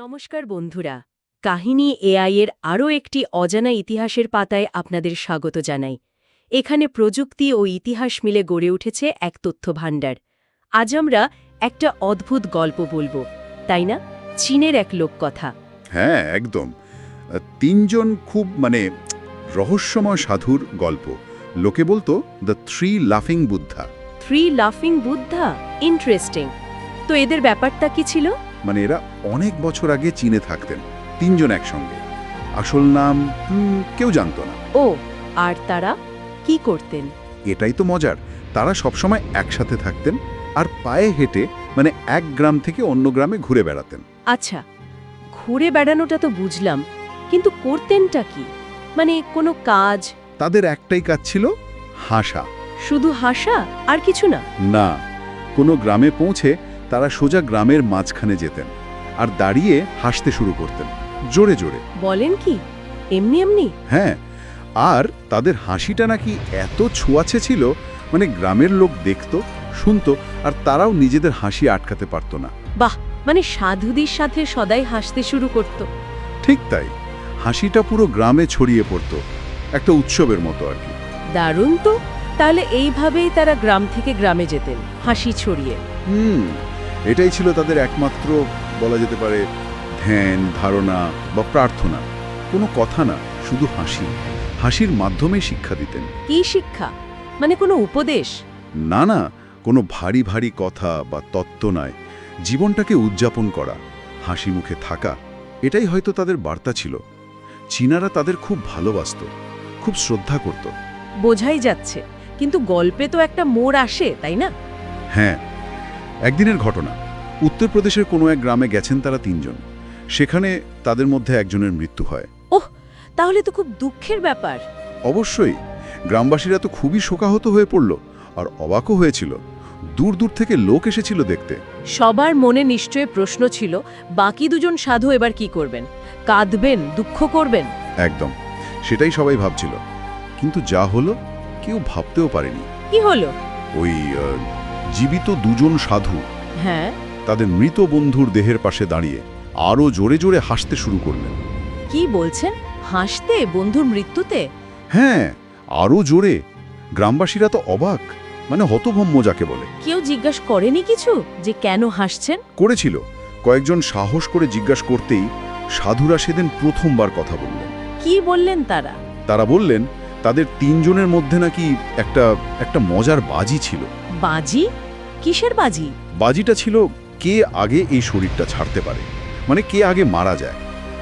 নমস্কার বন্ধুরা কাহিনী এআই এর আরও একটি অজানা ইতিহাসের পাতায় আপনাদের স্বাগত জানাই। এখানে প্রযুক্তি ও ইতিহাস মিলে গড়ে উঠেছে এক তথ্য ভাণ্ডার আজ আমরা একটা অদ্ভুত গল্প বলব তাই না? চীনের এক লোককথা। হ্যাঁ একদম। তিনজন খুব মানে রহস্যময় সাধুর গল্প। লোকে বলতো দ্য থ্রি লাফিং বুদ্ধা। থ্রি লাফিং বুদ্ধা? ইন্টারেস্টিং। তো এদের ব্যাপারটা কি ছিল? মানে এরা অনেক বছর আগে চীনে থাকতেন তিনজন একসঙ্গে। আসল নাম কেউ জানতো না। ও আর তারা কি করতেন? এটাই তো মজার। তারা সবসময় একসাথে থাকতেন আর পায়ে হেঁটে মানে এক গ্রাম থেকে অন্য গ্রামে ঘুরে বেড়াতেন। আচ্ছা ঘুরে বেড়ানোটা তো বুঝলাম কিন্তু করতেনটা কি? মানে কোনো কাজ? তাদের একটাই কাজ ছিল হাসা। শুধু হাসা আর কিছু না? না কোনো গ্রামে পৌঁছে তারা সোজা গ্রামের মাঝখানে যেতেন আর দাঁড়িয়ে হাসতে শুরু করতেন জোরে জোরে। বলেন কি? এমনি এমনি? হ্যাঁ আর তাদের হাসিটা নাকি এত ছোঁয়াছে ছিল মানে গ্রামের লোক দেখত শুনতো আর তারাও নিজেদের হাসি আটকাতে পারত না। বাহ মানে সাধুদের সাথে সদাই হাসতে শুরু করত। ঠিক তাই হাসিটা পুরো গ্রামে ছড়িয়ে পড়তো একটা উৎসবের মতো আর কি। দারুণ তো তাহলে এইভাবেই তারা গ্রাম থেকে গ্রামে যেতেন হাসি ছড়িয়ে। হুম এটাই ছিল তাদের একমাত্র বলা যেতে পারে ধ্যান ধারণা বা প্রার্থনা। কোনো কথা না শুধু হাসি। হাসির মাধ্যমে শিক্ষা দিতেন। কি শিক্ষা? মানে কোনো উপদেশ? না না কোনো ভারী ভারী কথা বা তত্ত্ব নয়। জীবনটাকে উদযাপন করা হাসি মুখে থাকা এটাই হয়তো তাদের বার্তা ছিল। চীনারা তাদের খুব ভালোবাসত খুব শ্রদ্ধা করত। বোঝাই যাচ্ছে কিন্তু গল্পে তো একটা মোড় আসে তাই না? হ্যাঁ একদিনের ঘটনা। উত্তরপ্রদেশের কোনো এক গ্রামে গেছেন তারা তিনজন। সেখানে তাদের মধ্যে একজনের মৃত্যু হয়। ওহ তাহলে তো খুব দুঃখের ব্যাপার। অবশ্যই গ্রামবাসীরা তো খুবই শোকাহত হয়ে পড়ল আর অবাকও হয়েছিল। দূর দূর থেকে লোক এসেছিল দেখতে। সবার মনে নিশ্চয় প্রশ্ন ছিল বাকি দুজন সাধু এবার কি করবেন? কাঁদবেন দুঃখ করবেন? একদম সেটাই সবাই ভাবছিল। কিন্তু যা হলো কেউ ভাবতেও পারেনি। কি হলো? ওই জীবিত দুজন সাধু। হ্যাঁ। তাদের মৃত বন্ধুর দেহের পাশে দাঁড়িয়ে আরও জোরে জোরে হাসতে শুরু করলেন। কি বলছেন? হাসতে বন্ধুর মৃত্যুতে? হ্যাঁ আরও জোরে। গ্রামবাসীরা তো অবাক মানে হতভম্ব যাকে বলে। কেউ জিজ্ঞাসা করেনি কিছু যে কেন হাসছেন? করেছিল। কয়েকজন সাহস করে জিজ্ঞাসা করতেই সাধুরা সেদিন প্রথমবার কথা বললেন। কি বললেন তারা? তারা বললেন তাদের তিনজনের মধ্যে নাকি একটা একটা মজার বাজি ছিল। বাজি? কিসের বাজি? বাজিটা ছিল কে আগে এই শরীরটা ছাড়তে পারে। মানে কে আগে মারা যায়।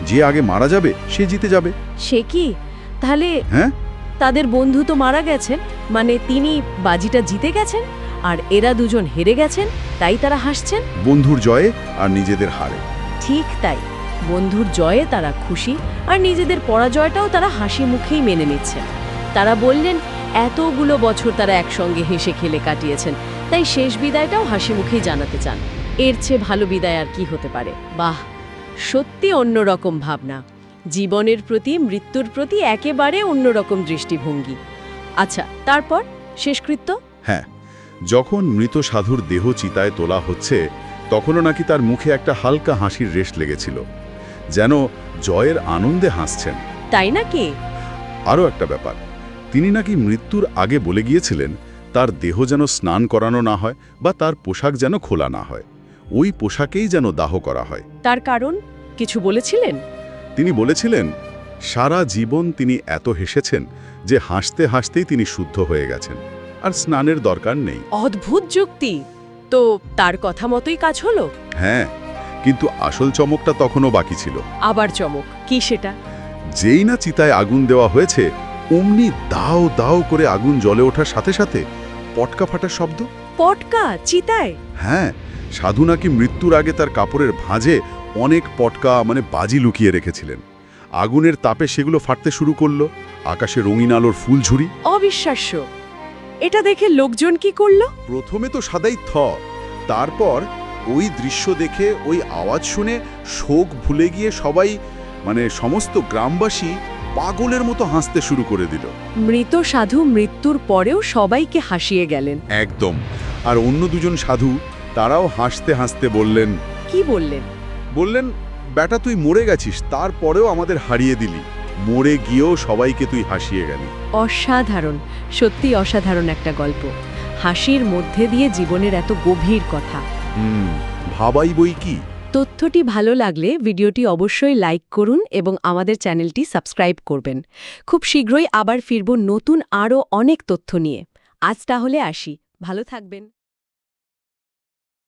যে আগে মারা যাবে সে জিতে যাবে। সে কি? তাহলে হ্যাঁ? তাদের বন্ধু তো মারা গেছেন। মানে তিনি বাজিটা জিতে গেছেন আর এরা দুজন হেরে গেছেন তাই তারা হাসছেন? বন্ধুর জয়ে আর নিজেদের হারে। ঠিক তাই। বন্ধুর জয়ে তারা খুশি আর নিজেদের পরাজয়টাও তারা হাসি মুখেই মেনে নিচ্ছেন। তারা বললেন এতগুলো বছর তারা একসঙ্গে হেসে খেলে কাটিয়েছেন। তাই শেষ বিদায়টাও হাসি মুখেই জানাতে চান। এর চেয়ে ভালো বিদায় আর কি হতে পারে? বাহ সত্যি অন্যরকম ভাবনা। জীবনের প্রতি মৃত্যুর প্রতি একেবারে অন্যরকম দৃষ্টিভঙ্গি। আচ্ছা তারপর? শেষকৃত্য? হ্যাঁ যখন মৃত সাধুর দেহ চিতায় তোলা হচ্ছে তখনও নাকি তার মুখে একটা হালকা হাসির রেশ লেগেছিল যেন জয়ের আনন্দে হাসছেন। তাই নাকি? আরও একটা ব্যাপার তিনি নাকি মৃত্যুর আগে বলে গিয়েছিলেন তার দেহ যেন স্নান করানো না হয় বা তার পোশাক যেন খোলা না হয়। ওই পোশাকেই যেন দাহ করা হয়। তার কারণ কিছু বলেছিলেন? তিনি বলেছিলেন সারা জীবন তিনি এত হেসেছেন যে হাসতে হাসতেই তিনি শুদ্ধ হয়ে গেছেন আর স্নানের দরকার নেই। অদ্ভুত যুক্তি! তো তার কথা মতোই কাজ হলো? হ্যাঁ কিন্তু আসল চমকটা তখনও বাকি ছিল। আবার চমক কি সেটা? যেই না চিতায় আগুন দেওয়া হয়েছে অমনি দাও দাও করে আগুন জলে ওঠার সাথে সাথে পটকা ফাটার শব্দ? পটকা? চিতায়? হ্যাঁ সাধু নাকি মৃত্যুর আগে তার কাপড়ের ভাঁজে অনেক পটকা মানে বাজি লুকিয়ে রেখেছিলেন। আগুনের তাপে সেগুলো ফাটতে শুরু করল আকাশে রঙিন আলোর ফুল ফুলঝুরি। অবিশ্বাস্য। এটা দেখে লোকজন কি করল? প্রথমে তো সাদাই থ তারপর ওই দৃশ্য দেখে ওই আওয়াজ শুনে শোক ভুলে গিয়ে সবাই মানে সমস্ত গ্রামবাসী পাগলের মতো হাসতে শুরু করে দিল। মৃত সাধু মৃত্যুর পরেও সবাইকে হাসিয়ে গেলেন। একদম। আর অন্য দুজন সাধু তারাও হাসতে হাসতে বললেন কি বললেন? বললেন বেটা তুই মরে গেছিস তারপরেও আমাদের হারিয়ে দিলি। মরে গিয়েও সবাইকে তুই হাসিয়ে গেলি। অসাধারণ সত্যি অসাধারণ একটা গল্প। হাসির মধ্যে দিয়ে জীবনের এত গভীর কথা। হুম ভাবাই বই কি? তথ্যটি ভালো লাগলে ভিডিওটি অবশ্যই লাইক করুন এবং আমাদের চ্যানেলটি সাবস্ক্রাইব করবেন। খুব শীঘ্রই আবার ফিরব নতুন আরও অনেক তথ্য নিয়ে। আজ তাহলে আসি। ভালো থাকবেন।